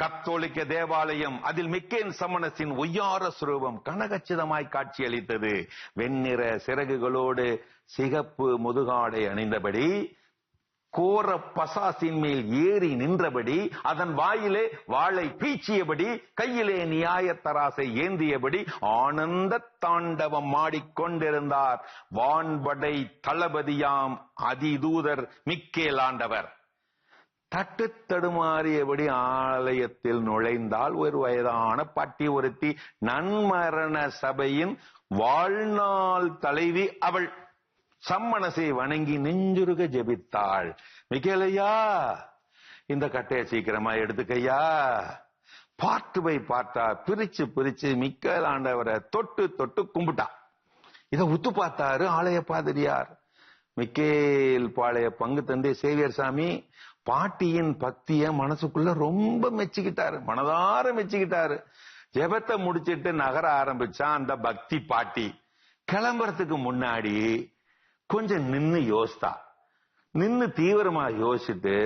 கத்தோலிக்க தேவாலயம் அதில் மிக்கேன் சமணத்தின் ஒய்யார சுரூபம் கனகச்சிதமாய் காட்சியளித்தது. வெண்ணிற சிறகுகளோடு சிகப்பு முதுகாடை அணிந்தபடி கோர பசாசின் மேல் ஏறி நின்றபடி அதன் வாயிலே வாளை பீச்சியபடி கையிலே நியாய தராசை ஏந்தியபடி ஆனந்த தாண்டவம் மாடிக்கொண்டிருந்தார். வான்படை தளபதியாம் அதிதூதர் மிக்கேலாண்டவர் தட்டு தடுமாறியபடி ஆலயத்தில் நுழைந்தால் ஒரு வயதான பாட்டி ஒருத்தி நன்மரண சபையின் வாழ்நாள் தலைவி அவள். சம்மனசை வணங்கி நெஞ்சுருக ஜெபித்தாள். மிக்கலையா இந்த கட்டையை சீக்கிரமா எடுத்துக்கையா? பார்த்து பை பார்த்தா பிரிச்சு பிரிச்சு மிக்கேல் ஆண்டவரை தொட்டு தொட்டு கும்பிட்டா. இத உத்து பார்த்தாரு ஆலய பாதிரியார். மிக்கேல் பாளைய பங்கு தந்தை சேவியர் சாமி பாட்டியின் பக்திய மனசுக்குள்ள ரொம்ப மெச்சுக்கிட்டாரு மனதார மெச்சுக்கிட்டாரு. ஜெபத்தை முடிச்சிட்டு நகர ஆரம்பிச்சா அந்த பக்தி பாட்டி கிளம்புறதுக்கு முன்னாடி கொஞ்சம் நின்னு யோசித்தா. நின்னு தீவிரமா யோசிச்சுட்டு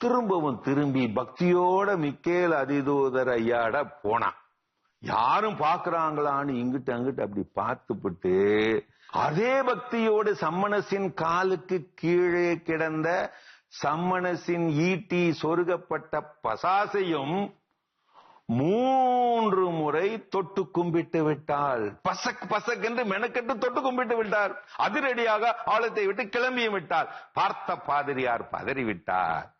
திரும்பவும் திரும்பி பக்தியோட மிக்கேல் அதிதூதர் ஐயாட போனான் யாரும் பாக்குறாங்களான்னு இங்கிட்டு அங்கிட்டு அப்படி பார்த்துப்புட்டு அதே பக்தியோடு சம்மணசின் காலுக்கு கீழே கிடந்த சம்மணசின் ஈட்டி சொருகப்பட்ட பசாசையும் மூன்று முறை தொட்டு கும்பிட்டு விட்டாள். பசக் பசக் என்று மெனக்கெட்டு தொட்டு கும்பிட்டு விட்டார். அதிரடியாக ஆழத்தை விட்டு கிளம்பியும் விட்டார். பார்த்த பாதிரியார் பதறி விட்டார்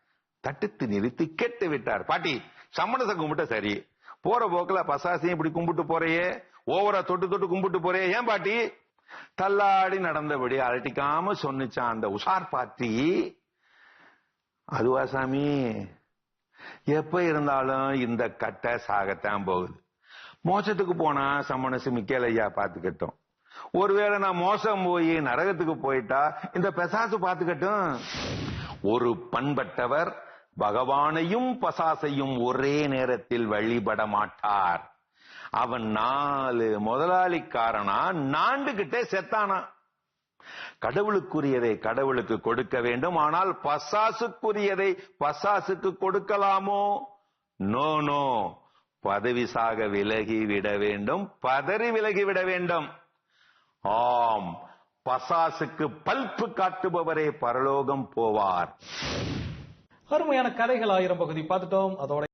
தட்டுத்து நிறுத்தி கேட்டு விட்டார். பாட்டி சம்மணச கும்பிட்ட சரி. போற போக்குல பசாசையும் இப்படி கும்பிட்டு போறையே. ஓவரா தொட்டு தொட்டு கும்பிட்டு போறே ஏன் பாட்டி? தள்ளாடி நடந்தபடி அலட்டிக்காம சொன்னிச்சான் அந்த உஷார் பாட்டி அதுவா சாமி? எப்ப இருந்தாலும் இந்த கட்டை சாகத்தான் போகுது. மோசத்துக்கு போனா சமணசு மிக்கேல் ஐயா பாத்துக்கட்டும் ஒருவேளை நான் மோசம் போய் நரகத்துக்கு போயிட்டா இந்த பெசாசு பாத்துக்கட்டும் ஒரு பண்பட்டவர் பகவானையும் பசாசையும் ஒரே நேரத்தில் வழிபட மாட்டார். அவன் நாலு முதலாளிக்காரனா நாண்டுகிட்டே செத்தானா? கடவுளுக்குரியதை கடவுளுக்கு கொடுக்க வேண்டும் ஆனால் பசாசுக்குரியதை பசாசுக்கு கொடுக்கலாமோ? No no. பதவி சாக விலகி விட வேண்டும் பதறி விலகி விட வேண்டும். ஆம் பசாசுக்கு பல்பு காட்டுபவரே பரலோகம் போவார். அருமையான கதைகள் ஆயிரம் பகுதி. பார்த்துட்டோம். அதோட